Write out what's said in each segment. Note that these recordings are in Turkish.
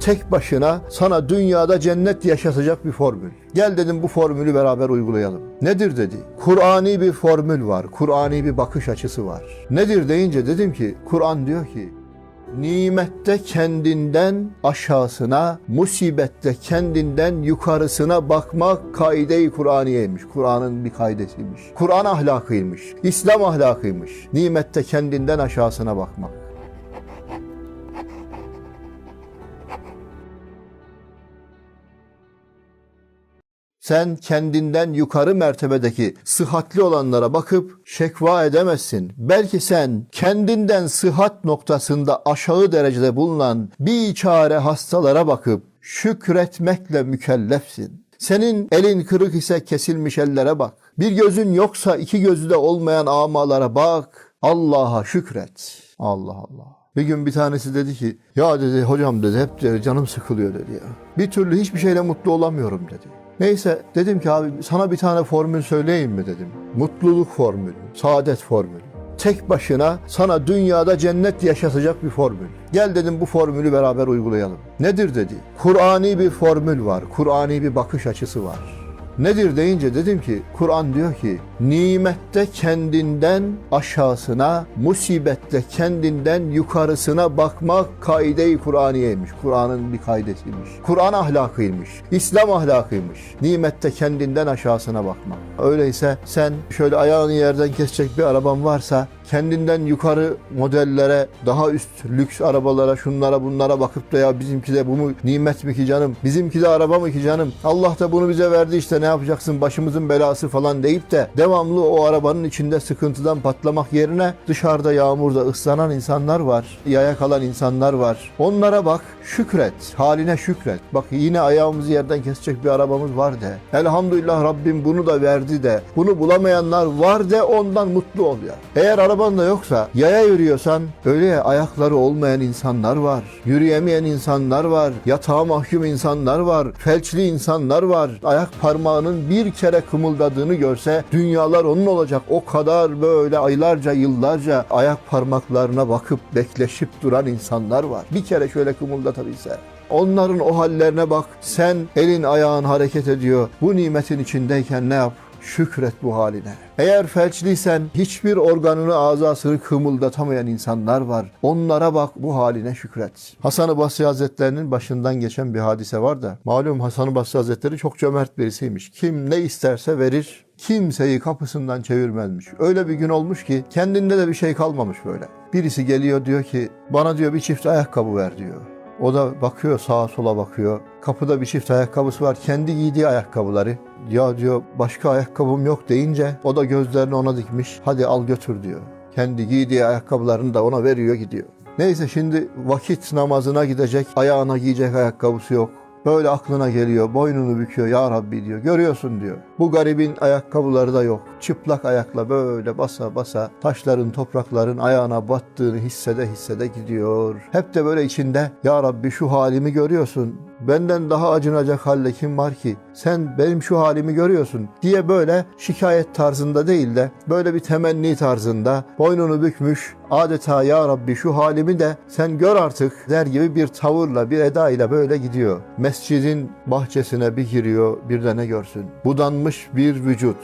tek başına sana dünyada cennet yaşatacak bir formül. Gel dedim bu formülü beraber uygulayalım. Nedir dedi. Kur'ani bir formül var. Kur'ani bir bakış açısı var. Nedir deyince dedim ki Kur'an diyor ki Nimette kendinden aşağısına, musibette kendinden yukarısına bakmak kaide-i Kur'aniyeymiş. Kur'an'ın bir kaidesiymiş. Kur'an ahlakıymış. İslam ahlakıymış. Nimette kendinden aşağısına bakmak. Sen kendinden yukarı mertebedeki sıhhatli olanlara bakıp şekva edemezsin. Belki sen kendinden sıhhat noktasında aşağı derecede bulunan bir çare hastalara bakıp şükretmekle mükellefsin. Senin elin kırık ise kesilmiş ellere bak. Bir gözün yoksa iki gözü de olmayan amalara bak. Allah'a şükret. Allah Allah. Bir gün bir tanesi dedi ki ya dedi hocam dedi hep dedi, canım sıkılıyor dedi ya. Bir türlü hiçbir şeyle mutlu olamıyorum dedi. Neyse dedim ki abi sana bir tane formül söyleyeyim mi dedim. Mutluluk formülü, saadet formülü. Tek başına sana dünyada cennet yaşatacak bir formül. Gel dedim bu formülü beraber uygulayalım. Nedir dedi. Kur'ani bir formül var. Kur'ani bir bakış açısı var. Nedir deyince dedim ki Kur'an diyor ki nimette kendinden aşağısına, musibette kendinden yukarısına bakmak kaide-i Kur'aniyeymiş. Kur'an'ın bir kaidesiymiş. Kur'an ahlakıymış. İslam ahlakıymış. Nimette kendinden aşağısına bakmak. Öyleyse sen şöyle ayağını yerden kesecek bir araban varsa kendinden yukarı modellere, daha üst lüks arabalara, şunlara bunlara bakıp da ya bizimki de bu mu nimet mi ki canım, bizimki de araba mı ki canım, Allah da bunu bize verdi işte ne yapacaksın başımızın belası falan deyip de devamlı o arabanın içinde sıkıntıdan patlamak yerine dışarıda yağmurda ıslanan insanlar var, yaya kalan insanlar var. Onlara bak, şükret, haline şükret. Bak yine ayağımızı yerden kesecek bir arabamız var de. Elhamdülillah Rabbim bunu da verdi de. Bunu bulamayanlar var de ondan mutlu ol ya. Eğer araban da yoksa yaya yürüyorsan öyle ya ayakları olmayan insanlar var. Yürüyemeyen insanlar var. Yatağa mahkum insanlar var. Felçli insanlar var. Ayak parmağının bir kere kımıldadığını görse dünyalar onun olacak. O kadar böyle aylarca yıllarca ayak parmaklarına bakıp bekleşip duran insanlar var. Bir kere şöyle kımıldatabilse. Onların o hallerine bak. Sen elin ayağın hareket ediyor. Bu nimetin içindeyken ne yap? Şükret bu haline. Eğer felçliysen hiçbir organını azasını kımıldatamayan insanlar var. Onlara bak bu haline şükret. Hasan-ı Basri Hazretlerinin başından geçen bir hadise var da. Malum Hasan-ı Basri Hazretleri çok cömert birisiymiş. Kim ne isterse verir, kimseyi kapısından çevirmezmiş. Öyle bir gün olmuş ki kendinde de bir şey kalmamış böyle. Birisi geliyor diyor ki bana diyor bir çift ayakkabı ver diyor. O da bakıyor sağa sola bakıyor. Kapıda bir çift ayakkabısı var. Kendi giydiği ayakkabıları. Ya diyor başka ayakkabım yok deyince o da gözlerini ona dikmiş. Hadi al götür diyor. Kendi giydiği ayakkabılarını da ona veriyor gidiyor. Neyse şimdi vakit namazına gidecek. Ayağına giyecek ayakkabısı yok. Böyle aklına geliyor, boynunu büküyor. Ya Rabbi diyor, görüyorsun diyor. Bu garibin ayakkabıları da yok. Çıplak ayakla böyle basa basa taşların, toprakların ayağına battığını hissede hissede gidiyor. Hep de böyle içinde, Ya Rabbi şu halimi görüyorsun. Benden daha acınacak halde kim var ki? Sen benim şu halimi görüyorsun diye böyle şikayet tarzında değil de böyle bir temenni tarzında boynunu bükmüş adeta ya Rabbi şu halimi de sen gör artık der gibi bir tavırla bir eda ile böyle gidiyor. Mescidin bahçesine bir giriyor bir de ne görsün. Budanmış bir vücut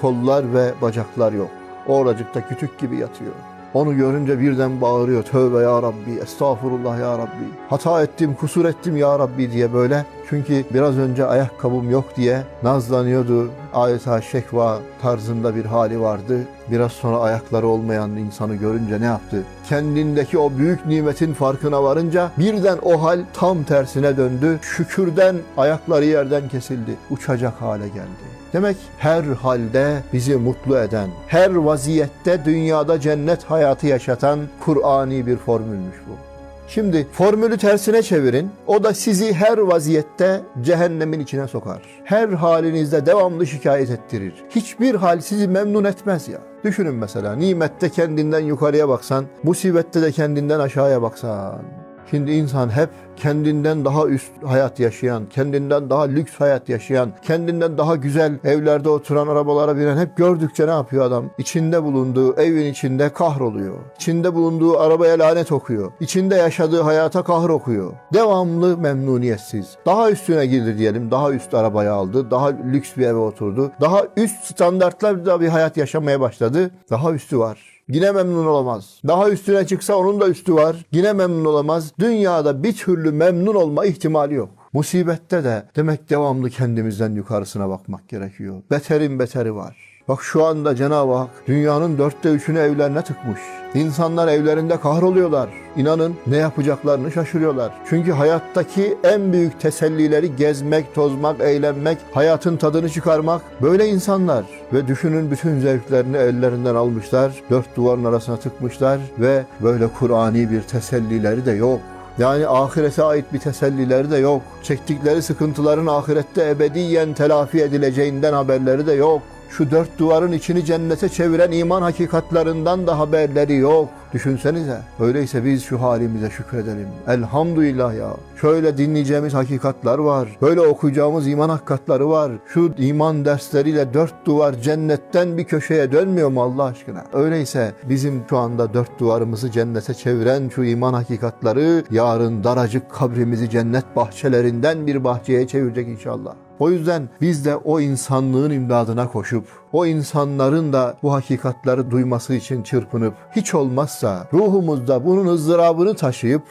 kollar ve bacaklar yok. Oracıkta kütük gibi yatıyor. Onu görünce birden bağırıyor. Tövbe ya Rabbi, estağfurullah ya Rabbi. Hata ettim, kusur ettim ya Rabbi diye böyle. Çünkü biraz önce ayakkabım yok diye nazlanıyordu. Adeta şekva tarzında bir hali vardı. Biraz sonra ayakları olmayan insanı görünce ne yaptı? Kendindeki o büyük nimetin farkına varınca birden o hal tam tersine döndü. Şükürden ayakları yerden kesildi. Uçacak hale geldi. Demek her halde bizi mutlu eden, her vaziyette dünyada cennet hayatı yaşatan Kur'ani bir formülmüş bu. Şimdi formülü tersine çevirin. O da sizi her vaziyette cehennemin içine sokar. Her halinizde devamlı şikayet ettirir. Hiçbir hal sizi memnun etmez ya. Düşünün mesela nimette kendinden yukarıya baksan, musibette de kendinden aşağıya baksan. Şimdi insan hep kendinden daha üst hayat yaşayan, kendinden daha lüks hayat yaşayan, kendinden daha güzel evlerde oturan, arabalara binen hep gördükçe ne yapıyor adam? İçinde bulunduğu evin içinde kahroluyor. İçinde bulunduğu arabaya lanet okuyor. İçinde yaşadığı hayata kahroluyor. Devamlı memnuniyetsiz. Daha üstüne girdi diyelim. Daha üst arabayı aldı. Daha lüks bir eve oturdu. Daha üst standartlarda bir hayat yaşamaya başladı. Daha üstü var. Yine memnun olamaz. Daha üstüne çıksa onun da üstü var. Yine memnun olamaz. Dünyada bir türlü memnun olma ihtimali yok. Musibette de demek devamlı kendimizden yukarısına bakmak gerekiyor. Beterin beteri var. Bak şu anda Cenab-ı Hak dünyanın dörtte üçünü evlerine tıkmış. İnsanlar evlerinde kahroluyorlar. İnanın ne yapacaklarını şaşırıyorlar. Çünkü hayattaki en büyük tesellileri gezmek, tozmak, eğlenmek, hayatın tadını çıkarmak. Böyle insanlar ve düşünün bütün zevklerini ellerinden almışlar. Dört duvarın arasına tıkmışlar ve böyle Kur'ani bir tesellileri de yok. Yani ahirete ait bir tesellileri de yok. Çektikleri sıkıntıların ahirette ebediyen telafi edileceğinden haberleri de yok. Şu dört duvarın içini cennete çeviren iman hakikatlerinden de haberleri yok. Düşünsenize. Öyleyse biz şu halimize şükredelim. Elhamdülillah ya. Şöyle dinleyeceğimiz hakikatler var. Böyle okuyacağımız iman hakikatları var. Şu iman dersleriyle dört duvar cennetten bir köşeye dönmüyor mu Allah aşkına? Öyleyse bizim şu anda dört duvarımızı cennete çeviren şu iman hakikatları yarın daracık kabrimizi cennet bahçelerinden bir bahçeye çevirecek inşallah. O yüzden biz de o insanlığın imdadına koşup, o insanların da bu hakikatleri duyması için çırpınıp, hiç olmazsa ruhumuzda bunun ızdırabını taşıyıp,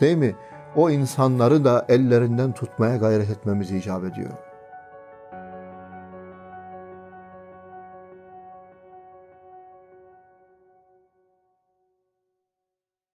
değil mi? O insanları da ellerinden tutmaya gayret etmemiz icap ediyor.